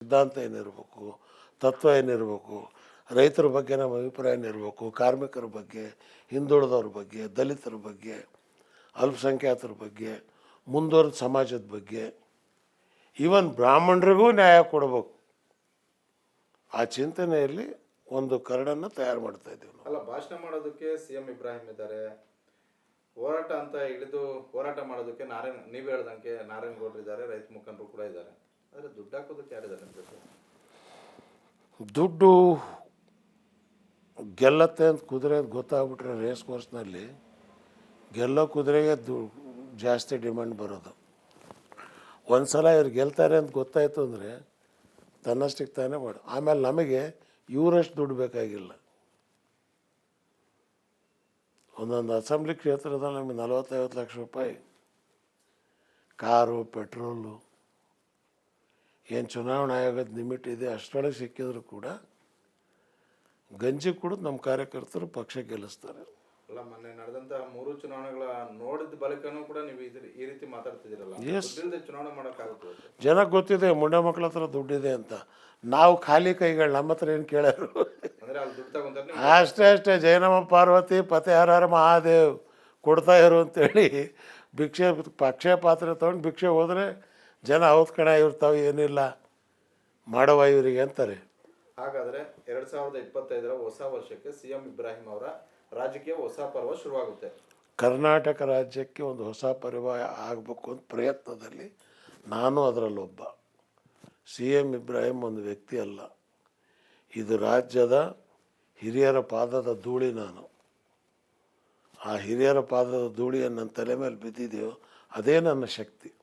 ಸಿದ್ಧಾಂತ ಏನಿರಬೇಕು, ತತ್ವ ಏನಿರಬೇಕು, ರೈತರ ಬಗ್ಗೆ ನಮ್ಮ ಅಭಿಪ್ರಾಯ ಏನಿರಬೇಕು, ಕಾರ್ಮಿಕರ ಬಗ್ಗೆ, ಹಿಂದುಳಿದವ್ರ ಬಗ್ಗೆ, ದಲಿತರ ಬಗ್ಗೆ, ಅಲ್ಪಸಂಖ್ಯಾತರ ಬಗ್ಗೆ, ಮುಂದುವರೆದ ಸಮಾಜದ ಬಗ್ಗೆ ಈವನ್ ಬ್ರಾಹ್ಮಣರಿಗೂ ನ್ಯಾಯ ಕೊಡಬೇಕು. ಆ ಚಿಂತನೆಯಲ್ಲಿ ಒಂದು ಕರಡನ್ನು ತಯಾರು ಮಾಡ್ತಾ ಇದ್ದೀವಿ ಅಲ್ಲ, ಭಾಷಣ ಮಾಡೋದಕ್ಕೆ ಸಿ ಎಂ ಇಬ್ರಾಹಿಂ ಇದ್ದಾರೆ. ಹೋರಾಟ ಅಂತ ಇಳಿದು ಹೋರಾಟ ಮಾಡೋದಕ್ಕೆ ನಾರಾಯಣ್, ನೀವು ಹೇಳ್ದಂಗೆ ನಾರಾಯಣ್ ಗೌಡ್ರು ಇದ್ದಾರೆ, ರೈತ ಮುಖಂಡರು ಕೂಡ ಇದ್ದಾರೆ. ದುಡ್ಡು ಗೆಲ್ಲತ್ತೆ ಅಂತ ಕುದುರೆ ಅಂತ ಗೊತ್ತಾಗ್ಬಿಟ್ರೆ ರೇಸ್ ಕೋರ್ಸ್ನಲ್ಲಿ ಗೆಲ್ಲೋ ಕುದುರೆಗೆ ದು ಜಾಸ್ತಿ ಡಿಮ್ಯಾಂಡ್ ಬರೋದು. ಒಂದು ಸಲ ಇವ್ರು ಗೆಲ್ತಾರೆ ಅಂತ ಗೊತ್ತಾಯ್ತು ಅಂದರೆ ತನ್ನಷ್ಟಕ್ಕೆ ತಾನೇ ಮಾಡು. ಆಮೇಲೆ ನಮಗೆ ಇವರಷ್ಟು ದುಡ್ಡು ಬೇಕಾಗಿಲ್ಲ. ಒಂದೊಂದು ಅಸೆಂಬ್ಲಿ ಕ್ಷೇತ್ರದಲ್ಲಿ ನಮಗೆ ನಲವತ್ತೈವತ್ತು ಲಕ್ಷ ರೂಪಾಯಿ. ಕಾರು, ಪೆಟ್ರೋಲು ಏನು ಚುನಾವಣಾ ಆಯೋಗದ ಲಿಮಿಟ್ ಇದೆ ಅಷ್ಟರೊಳಗೆ ಸಿಕ್ಕಿದ್ರು ಕೂಡ ಗಂಜಿ ಕುಡಿದು ನಮ್ಮ ಕಾರ್ಯಕರ್ತರು ಪಕ್ಷ ಗೆಲ್ಲಿಸ್ತಾರೆ. ಅಲ್ಲ ಮೊನ್ನೆ ನಡೆದಂತ ಮೂರು ಚುನಾವಣೆಗಳ ನೋಡಿದ ಬಳಿಕನೂ ಕೂಡ ನೀವು ಇದ್ರ- ಈ ರೀತಿ ಮಾತಾಡ್ತಿದ್ದೀರಲ್ಲ? ಎಸ್ ದುಡ್ಡಿಲ್ದೆ ಚುನಾವಣೆ ಮಾಡೋಕ್ಕಾಗುತ್ತೆ ಜನಕ್ಕೆ ಗೊತ್ತಿದೆ ಮುಂಡೆ ಮಕ್ಕಳ ಹತ್ರ ದುಡ್ಡಿದೆ ಅಂತ. ನಾವು ಖಾಲಿ ಕೈಗಳು ನಮ್ಮ ಹತ್ರ ಏನು ಕೇಳೋರು? ಅಂದ್ರೆ ಅಲ್ಲಿ ದುಡ್ಡು ತಗೊಂತಾರೆ ನೀವು? ಅಷ್ಟೇ ಅಷ್ಟೇ. ಜೈನಮ್ಮ ಪಾರ್ವತಿ ಪತೆ ಹರಹರ ಮಹಾದೇವ್ ಕೊಡ್ತಾ ಇರು ಅಂತೇಳಿ ಭಿಕ್ಷೆ ಪಕ್ಷೆ ಪಾತ್ರೆ ತೊಗೊಂಡು ಭಿಕ್ಷೆ ಹೋದರೆ ಜನ ಹೌದು ಕಣ ಇರ್ತಾವೆ ಏನಿಲ್ಲ. ಮಾಡವ ಇವರಿಗೆ ಅಂತಾರೆ. ಹಾಗಾದ್ರೆ ಎರಡು ಸಾವಿರದ ಇಪ್ಪತ್ತೈದರ ಹೊಸ ವರ್ಷಕ್ಕೆ ಸಿ ಎಂ ಇಬ್ರಾಹಿಂ ಅವರ ರಾಜಕೀಯ ಹೊಸ ಪರ್ವ ಶುರುವಾಗುತ್ತೆ. ಕರ್ನಾಟಕ ರಾಜ್ಯಕ್ಕೆ ಒಂದು ಹೊಸ ಪರ್ವ ಆಗಬೇಕು ಅಂತ ಪ್ರಯತ್ನದಲ್ಲಿ ನಾನು ಅದರಲ್ಲೊಬ್ಬ. ಸಿ ಎಂ ಇಬ್ರಾಹಿಂ ಒಂದು ವ್ಯಕ್ತಿ ಅಲ್ಲ. ಇದು ರಾಜ್ಯದ ಹಿರಿಯರ ಪಾದದ ಧೂಳಿ ನಾನು. ಆ ಹಿರಿಯರ ಪಾದದ ಧೂಳಿಯನ್ನು ನನ್ನ ತಲೆ ಮೇಲೆ ಬಿದ್ದಿದೆಯೋ ಅದೇ ನನ್ನ ಶಕ್ತಿ.